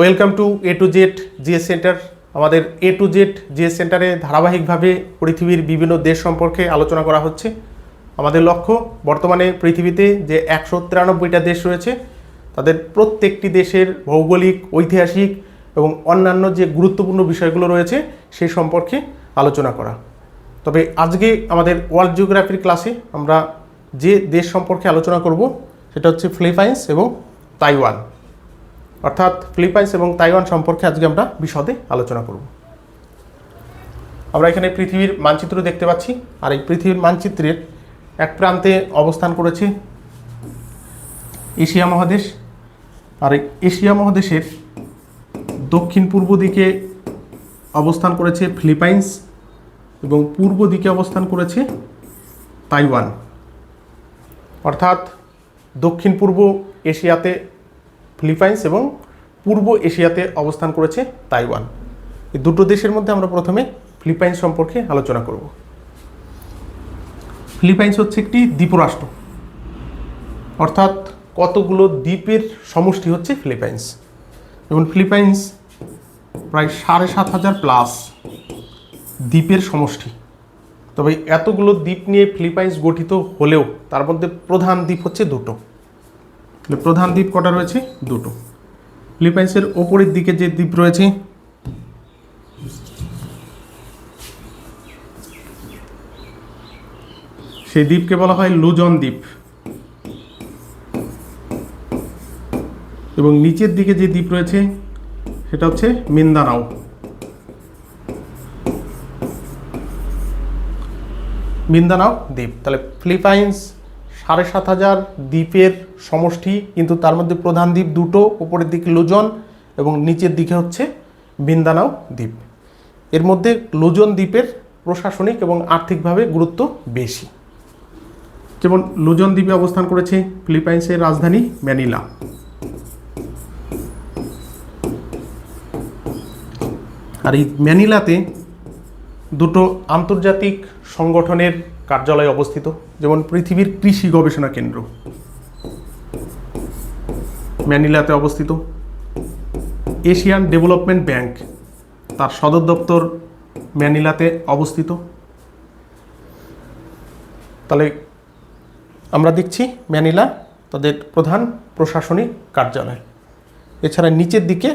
Welcome to A to Z GS centre. আমাদের A to Z GS সেন্টারে ধারাবাহিকভাবে পৃথিবীর বিভিন্ন দেশ সম্পর্কে আলোচনা করা হচ্ছে। আমাদের লক্ষ্য, বর্তমানে পৃথিবীতে যে একশো তিরানব্বইটা দেশ রয়েছে, তাদের প্রত্যেকটি দেশের ভৌগোলিক, ঐতিহাসিক এবং অন্যান্য যে গুরুত্বপূর্ণ বিষয়গুলো রয়েছে সেই সম্পর্কে আলোচনা করা। তবে আজকে আমাদের ওয়ার্ল্ড জিওগ্রাফির ক্লাসে আমরা যে দেশ সম্পর্কে আলোচনা করব, সেটা হচ্ছে ফিলিপাইন্স এবং তাইওয়ান। অর্থাৎ ফিলিপাইন্স এবং তাইওয়ান সম্পর্কে আজকে আমরা বিশদে আলোচনা করব। আমরা এখানে পৃথিবীর মানচিত্র দেখতে পাচ্ছি আর এই পৃথিবীর মানচিত্রের এক প্রান্তে অবস্থান করেছে এশিয়া মহাদেশ। আর এই এশিয়া মহাদেশের দক্ষিণ পূর্ব দিকে অবস্থান করেছে ফিলিপাইন্স এবং পূর্ব দিকে অবস্থান করেছে তাইওয়ান। অর্থাৎ দক্ষিণ পূর্ব এশিয়াতে ফিলিপাইন্স এবং পূর্ব এশিয়াতে অবস্থান করেছে তাইওয়ান। এই দুটো দেশের মধ্যে আমরা প্রথমে ফিলিপাইন্স সম্পর্কে আলোচনা করব। ফিলিপাইন্স হচ্ছে একটি দ্বীপরাষ্ট্র। অর্থাৎ কতগুলো দ্বীপের সমষ্টি হচ্ছে ফিলিপাইন্স। এবং ফিলিপাইন্স প্রায় সাড়ে সাত হাজার প্লাস দ্বীপের সমষ্টি। তবে এতগুলো দ্বীপ নিয়ে ফিলিপাইন্স গঠিত হলেও তার মধ্যে প্রধান দ্বীপ হচ্ছে দুটো। তাহলে প্রধান দ্বীপ কটা রয়েছে? দুটো। ফিলিপাইন্সের ওপরের দিকে যে দ্বীপ রয়েছে, সেই দ্বীপকে বলা হয় লুজন দ্বীপ। এবং নিচের দিকে যে দ্বীপ রয়েছে, সেটা হচ্ছে মিন্দানাও। মিন্দানাও দ্বীপ। তাহলে ফিলিপাইন্স সাড়ে সাত হাজার দ্বীপের সমষ্টি, কিন্তু তার মধ্যে প্রধান দ্বীপ দুটো, উপরের দিকে লুজন এবং নিচের দিকে হচ্ছে বিন্দানাও দ্বীপ। এর মধ্যে লুজন দ্বীপের প্রশাসনিক এবং আর্থিকভাবে গুরুত্ব বেশি। যেমন লুজন দ্বীপে অবস্থান করেছে ফিলিপাইন্সের রাজধানী ম্যানিলা। আর এই ম্যানিলাতে দুটো আন্তর্জাতিক সংগঠনের কার্যালয় অবস্থিত? যেমন পৃথিবীর কৃষি গবেষণা কেন্দ্র। ম্যানিলাতে অবস্থিত। এশিয়ান ডেভেলপমেন্ট ব্যাংক, তার সদর দপ্তর ম্যানিলাতে অবস্থিত। তাহলে আমরা দেখছি ম্যানিলা তাদের প্রধান প্রশাসনিক কার্যালয়। এছাড়া নিচের দিকে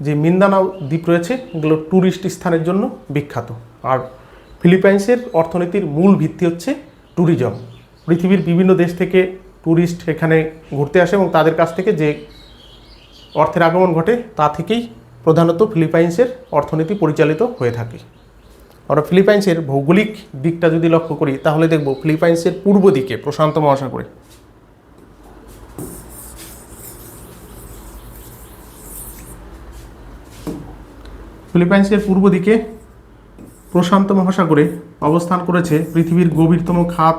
যে মিন্দানাও দ্বীপ রয়েছে, এগুলো ট্যুরিস্ট স্থানের জন্য বিখ্যাত। আর ফিলিপাইন্সের অর্থনীতির মূল ভিত্তি হচ্ছে ট্যুরিজম। পৃথিবীর বিভিন্ন দেশ থেকে ট্যুরিস্ট এখানে ঘুরতে আসে এবং তাদের কাছ থেকে যে অর্থের আগমন ঘটে তা থেকেই প্রধানত ফিলিপাইন্সের অর্থনীতি পরিচালিত হয়ে থাকে। আমরা ফিলিপাইন্সের ভৌগোলিক দিকটা যদি লক্ষ্য করি, তাহলে দেখব ফিলিপাইন্সের পূর্ব দিকে প্রশান্ত মহাসাগরে। ফিলিপাইন্সের পূর্ব দিকে প্রশান্ত মহাসাগরে অবস্থান করেছে পৃথিবীর গভীরতম খাত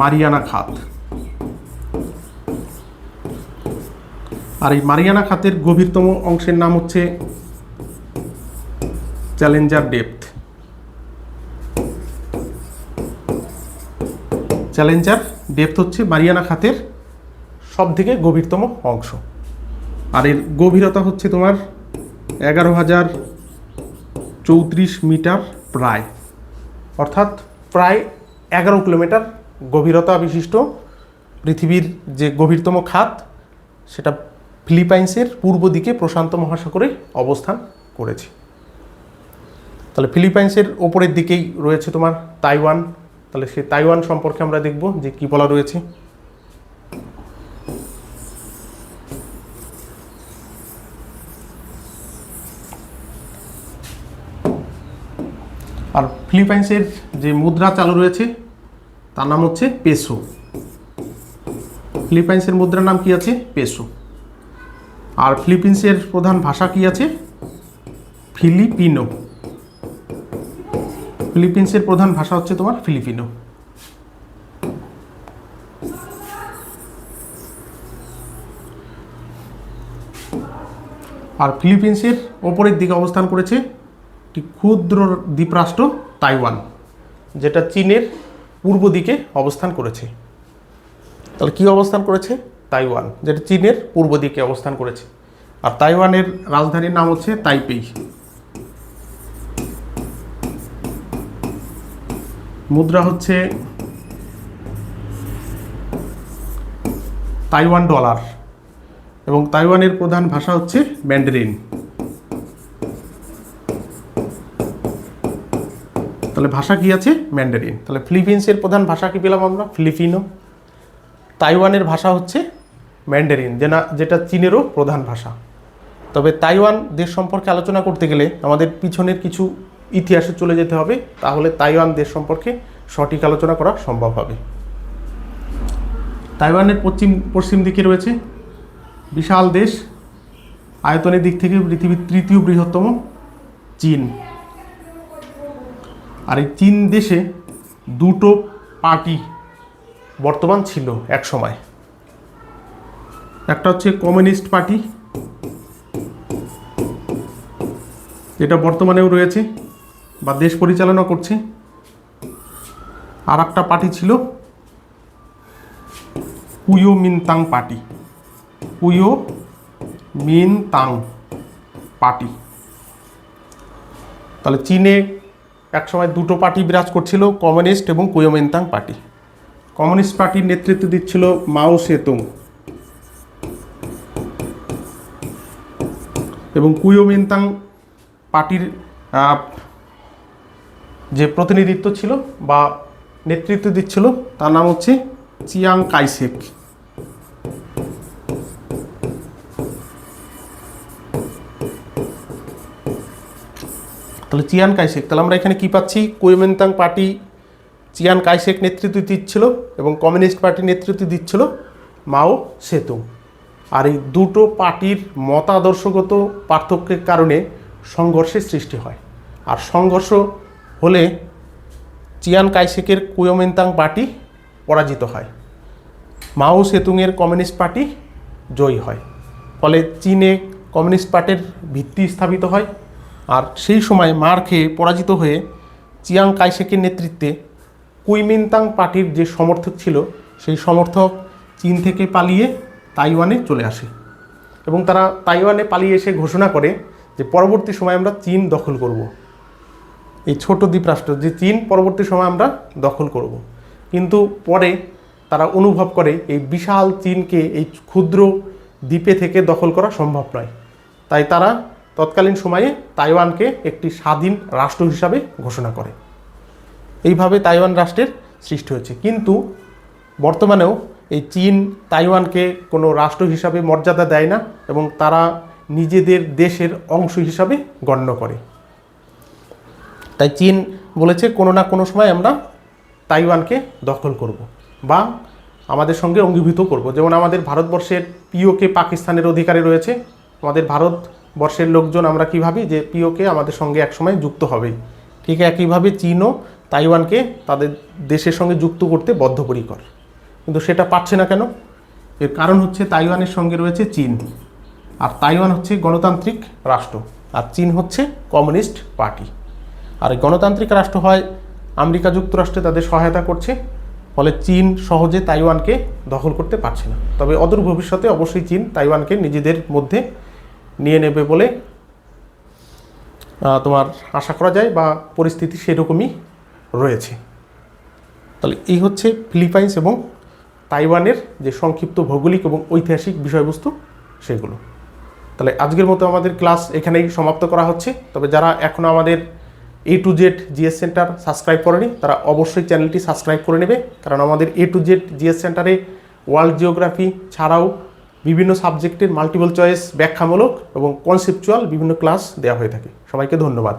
মারিয়ানা খাত। আর এই মারিয়ানা খাতের গভীরতম অংশের নাম হচ্ছে চ্যালেঞ্জার ডেপথ। চ্যালেঞ্জার ডেপথ হচ্ছে মারিয়ানা খাতের সব থেকে গভীরতম অংশ। আর এর গভীরতা হচ্ছে তোমার এগারো হাজার চৌত্রিশ মিটার প্রায়। অর্থাৎ প্রায় এগারো কিলোমিটার গভীরতা বিশিষ্ট। পৃথিবীর যে গভীরতম খাত, সেটা ফিলিপাইন্সের পূর্ব দিকে প্রশান্ত মহাসাগরে অবস্থান করেছে। তাহলে ফিলিপাইন্সের ওপরের দিকেই রয়েছে তোমার তাইওয়ান। তাহলে সেই তাইওয়ান সম্পর্কে আমরা দেখব যে কী বলা রয়েছে। আর ফিলিপাইন্সের যে মুদ্রা চালু রয়েছে, তার নাম হচ্ছে পেসো। ফিলিপাইন্সের মুদ্রার নাম কি আছে? পেসো। আর ফিলিপিন্সের প্রধান ভাষা কি আছে? ফিলিপিনো। ফিলিপিন্সের প্রধান ভাষা হচ্ছে তোমার ফিলিপিনো। আর ফিলিপিন্সের ওপরের দিকে অবস্থান করেছে একটি ক্ষুদ্র দ্বীপরাষ্ট্র তাইওয়ান, যেটা চীনের পূর্ব দিকে অবস্থান করেছে। তাহলে কি অবস্থান করেছে? তাইওয়ান, যেটা চীনের পূর্ব দিকে অবস্থান করেছে। আর তাইওয়ানের রাজধানীর নাম হচ্ছে তাইপেই। মুদ্রা হচ্ছে তাইওয়ান ডলার এবং তাইওয়ানের প্রধান ভাষা হচ্ছে ম্যান্ডারিন। তাহলে ভাষা কি আছে? ম্যান্ডারিন তাহলে ফিলিপিন্সের প্রধান ভাষা কি পেলাম আমরা? ফিলিপিনো তাইওয়ানের ভাষা হচ্ছে ম্যান্ডারিন যেটা যেটা চীনেরও প্রধান ভাষা। তবে তাইওয়ান দেশ সম্পর্কে আলোচনা করতে গেলে আমাদের পিছনের কিছু ইতিহাসে চলে যেতে হবে। তাহলে তাইওয়ান দেশ সম্পর্কে সঠিক আলোচনা করা সম্ভব হবে। তাইওয়ানের পশ্চিম পশ্চিম দিকে রয়েছে বিশাল দেশ। আয়তনের দিক থেকে পৃথিবীর তৃতীয় বৃহত্তম চীন। আর এই চীন দেশে দুটো পার্টি বর্তমান ছিল এক সময়। একটা হচ্ছে কমিউনিস্ট পার্টি, যেটা বর্তমানেও রয়েছে বা দেশ পরিচালনা করছে। আর একটা পার্টি ছিল পুয়ো মিনতাং পার্টি। পুয়ো মিনতাং পার্টি। তাহলে চীনে একসময় দুটো পার্টি বিরাজ করছিল, কমিউনিস্ট এবং কুয়োমিনতাং পার্টি। কমিউনিস্ট পার্টির নেতৃত্ব দিচ্ছিল মাও সেতুং। এবং কুয়োমিনতাং পার্টির যে প্রতিনিধিত্ব ছিল বা নেতৃত্ব দিচ্ছিল, তার নাম হচ্ছে চিয়াং কাইসেক। তাহলে চিয়ান কাইশেক তাহলে আমরা এখানে কী পাচ্ছি? কুয়েমেন্তাং পার্টি চিয়ান কাইশেক নেতৃত্ব দিচ্ছিল এবং কমিউনিস্ট পার্টি নেতৃত্ব দিচ্ছিল মাও সেতুং। আর এই দুটো পার্টির মতাদর্শগত পার্থক্যের কারণে সংঘর্ষের সৃষ্টি হয়। আর সংঘর্ষ হলে চিয়ান কাইশেকের কুয়োমেন্তাং পার্টি পরাজিত হয়। মাও সেতুংয়ের কমিউনিস্ট পার্টি জয়ী হয়। ফলে চীনে কমিউনিস্ট পার্টির ভিত্তি স্থাপিত হয়। আর সেই সময় মার খেয়ে পরাজিত হয়ে চিয়াং কাইসেকের নেতৃত্বে কুইমিনতাং পার্টির যে সমর্থক ছিল, সেই সমর্থক চীন থেকে পালিয়ে তাইওয়ানে চলে আসে। এবং তারা তাইওয়ানে পালিয়ে এসে ঘোষণা করে যে পরবর্তী সময় আমরা চীন দখল করব। এই ছোট দ্বীপরাষ্ট্র যে চীন পরবর্তী সময় আমরা দখল করব। কিন্তু পরে তারা অনুভব করে এই বিশাল চীনকে এই ক্ষুদ্র দ্বীপে থেকে দখল করা সম্ভব নয়। তাই তারা তৎকালীন সময়ে তাইওয়ানকে একটি স্বাধীন রাষ্ট্র হিসাবে ঘোষণা করে। এইভাবে তাইওয়ান রাষ্ট্রের সৃষ্টি হয়েছে। কিন্তু বর্তমানেও এই চীন তাইওয়ানকে কোনো রাষ্ট্র হিসাবে মর্যাদা দেয় না এবং তারা নিজেদের দেশের অংশ হিসাবে গণ্য করে। তাই চীন বলেছে, কোনো না কোনো সময় আমরা তাইওয়ানকে দখল করব বা আমাদের সঙ্গে অঙ্গীভূত করব। যেমন আমাদের ভারতবর্ষের পিওকে পাকিস্তানের অধিকারে রয়েছে, আমাদের ভারতবর্ষের লোকজন আমরা কী ভাবি যে পিওকে আমাদের সঙ্গে একসময় যুক্ত হবেই। ঠিক একইভাবে চীনও তাইওয়ানকে তাদের দেশের সঙ্গে যুক্ত করতে বদ্ধপরিকর। কিন্তু সেটা পারছে না কেন? এর কারণ হচ্ছে তাইওয়ানের সঙ্গে রয়েছে চীন। আর তাইওয়ান হচ্ছে গণতান্ত্রিক রাষ্ট্র। আর চীন হচ্ছে কমিউনিস্ট পার্টি। আর গণতান্ত্রিক রাষ্ট্র হয় আমেরিকা যুক্তরাষ্ট্রে তাদের সহায়তা করছে, ফলে চীন সহজে তাইওয়ানকে দখল করতে পারছে না। তবে অদূর ভবিষ্যতে অবশ্যই চীন তাইওয়ানকে নিজেদের মধ্যে নিয়ে নেবে বলে তোমার আশা করা যায় বা পরিস্থিতি সেরকমই রয়েছে। তাহলে এই হচ্ছে ফিলিপাইন্স এবং তাইওয়ানের যে সংক্ষিপ্ত ভৌগোলিক এবং ঐতিহাসিক বিষয়বস্তু সেগুলো। তাহলে আজকের মতো আমাদের ক্লাস এখানেই সমাপ্ত করা হচ্ছে। তবে যারা এখনও আমাদের A to Z GS centre subscribe করেনি, তারা অবশ্যই চ্যানেলটি সাবস্ক্রাইব করে নেবে। কারণ আমাদের এ টু জেড জিএস সেন্টারে ওয়ার্ল্ড জিওগ্রাফি ছাড়াও বিভিন্ন সাবজেক্টের মাল্টিপল চয়েস ব্যাখ্যামূলক এবং কনসেপচুয়াল বিভিন্ন ক্লাস দেওয়া হয়ে থাকে। সবাইকে ধন্যবাদ।